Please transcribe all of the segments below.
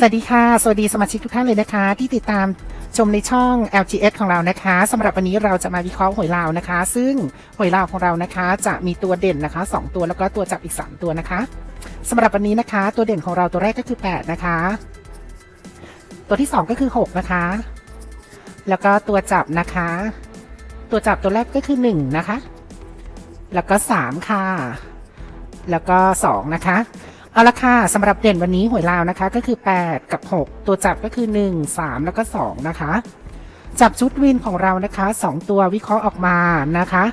สวัสดีค่ะ สวัสดีสมาชิกทุกท่านเลยนะคะ ที่ติดตามชมในช่อง LGS ของเรานะคะสำหรับวันนี้เราจะมาวิเคราะห์หวยลาวนะคะ ซึ่งหวยลาวของเรานะคะ จะมีตัวเด่นนะคะสองตัวแล้วก็ตัวจับอีกสามตัวนะคะสำหรับวันนี้นะคะ ตัวเด่นของเราตัวแรกก็คือแปดนะคะ ตัวที่สองก็คือหกนะคะ แล้วก็ตัวจับนะคะ ตัวจับตัวแรกก็คือหนึ่งนะคะ แล้วก็สามค่ะ แล้วก็สองนะคะ เอาละค่ะสำหรับเด่นวันนี้หวยลาวนะคะก็คือ 8 กับ 6 ตัวจับก็คือ 1 3 แล้วก็ 2 นะคะ จับชุดวินของเรานะคะ 2 ตัววิเคราะห์ออกมานะคะ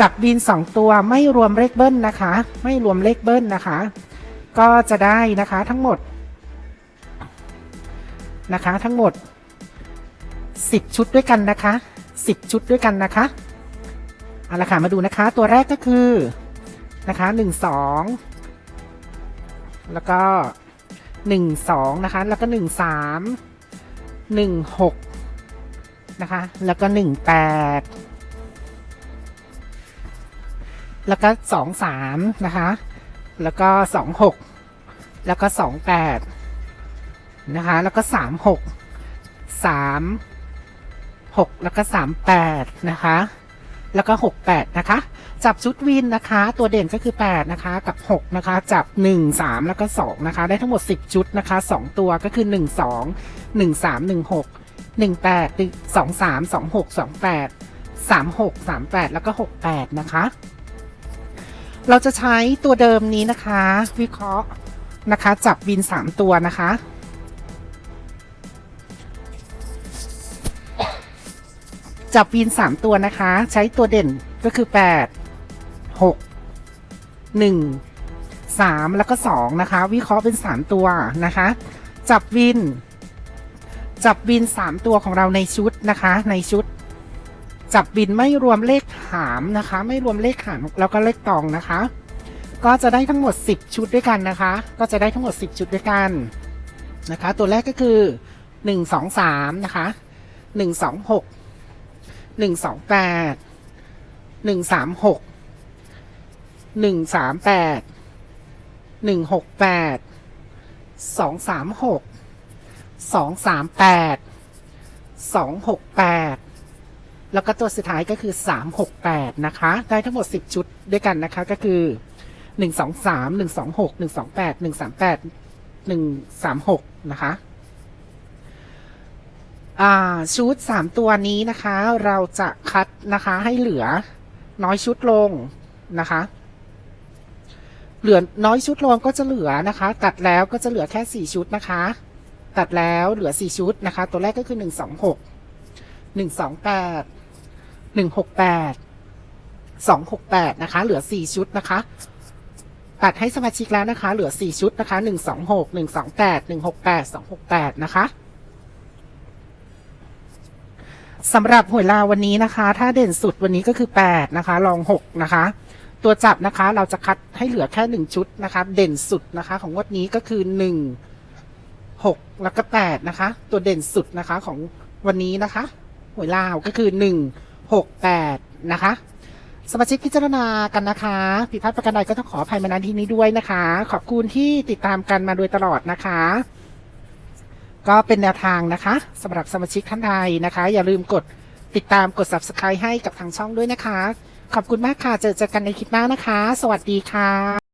จับวิน 2 ตัวไม่รวมเลขเบิ้ลนะคะ ไม่รวมเลขเบิ้ลนะคะ ก็จะได้นะคะทั้งหมดนะคะ ทั้งหมด 10 ชุดด้วยกันนะคะ 10 ชุดด้วยกันนะคะเอาละค่ะมาดูนะคะ ตัวแรกก็คือนะคะ 1 2 แล้วก็หนึ่งสองนะคะ แล้วก็หนึ่งสามหนึ่งหกนะคะ แล้วก็หนึ่งแปดแล้วก็สองสามนะคะ แล้วก็สองหกแล้วก็สองแปดนะคะ แล้วก็สามหกสามหกแล้วก็สามแปดนะคะ แล้วก็หกแปดนะคะ จับชุดวินนะคะ ตัวเด่นก็คือ 8 นะคะ กับ 6 นะคะ จับ 1 3 แล้วก็ 2 นะคะ ได้ทั้งหมด 10 ชุดนะคะ 2 ตัวก็คือ 1 2 1 3 1 6 1 8 2 3 2 6 2 8 3 6 3 8 แล้วก็ 68 นะคะ เราจะใช้ตัวเดิมนี้นะคะ วิเคราะห์นะคะ จับวิน 3 ตัวนะคะ จับวิน3ตัวนะคะ ใช้ตัวเด่นก็คือ8 6 1 3แล้วก็2นะคะ วิเคราะห์เป็น3ตัวนะคะ จับวิน จับวิน3ตัวของเราในชุดนะคะ ในชุด จับวินไม่รวมเลขหามนะคะ ไม่รวมเลขหามแล้วก็เลขตองนะคะ ก็จะได้ทั้งหมด10ชุดด้วยกันนะคะ ก็จะได้ทั้งหมด10ชุดด้วยกันนะคะ ตัวแรกก็คือ1 2 3นะคะ1 2 6 1 2 8ห หนึ่งสองแปดหนึ่งสามหกหนึ่งสามแปดหนึ่งหกแปดสองสามหกสองสามแปดสองหกแปดแล้วก็ตัวสุดท้ายก็คือสามหกแปดนะคะ ได้ทั้งหมดสิบชุดด้วยกันนะคะก็คือหนึ่งสองสามหนึ่งสองหกหนึ่งสองแปดหนึ่งสามแปดหนึ่งสามหกนะคะ ชุดสามตัวนี้นะคะ เราจะคัดนะคะให้เหลือน้อยชุดลงนะคะ เหลือน้อยชุดลงก็จะเหลือนะคะ ตัดแล้วก็จะเหลือแค่สี่ชุดนะคะ ตัดแล้วเหลือสี่ชุดนะคะ ตัวแรกก็คือหนึ่งสองหกหนึ่งสองแปดหนึ่งหกแปดสองหกแปดนะคะ เหลือสี่ชุดนะคะ ตัดให้สมาชิกแล้วนะคะ เหลือสี่ชุดนะคะหนึ่งสองหกหนึ่งสองแปดหนึ่งหกแปดสองหกแปดนะคะ สำหรับหวยลาววันนี้นะคะ ถ้าเด่นสุดวันนี้ก็คือ 8 นะคะรอง 6 นะคะ ตัวจับนะคะเราจะคัดให้เหลือแค่ 1 ชุดนะคะ เด่นสุดนะคะ ของงวดนี้ก็คือ 1 6 แล้วก็ 8 นะคะ ตัวเด่นสุดนะคะของวันนี้นะคะหวยลาวก็คือ 1 6 8 นะคะ สมาชิกพิจารณากันนะคะผิดพลาดประการใดก็ต้องขออภัยมาณที่นี้ด้วยนะคะ ขอบคุณที่ติดตามกันมาโดยตลอดนะคะ ก็เป็นแนวทางนะคะสำหรับสมาชิกท่านใดนะคะ อย่าลืมกดติดตามกด subscribe ให้กับทางช่องด้วยนะคะ ขอบคุณมากค่ะ เจอเจอกันในคลิปหน้านะคะ สวัสดีค่ะ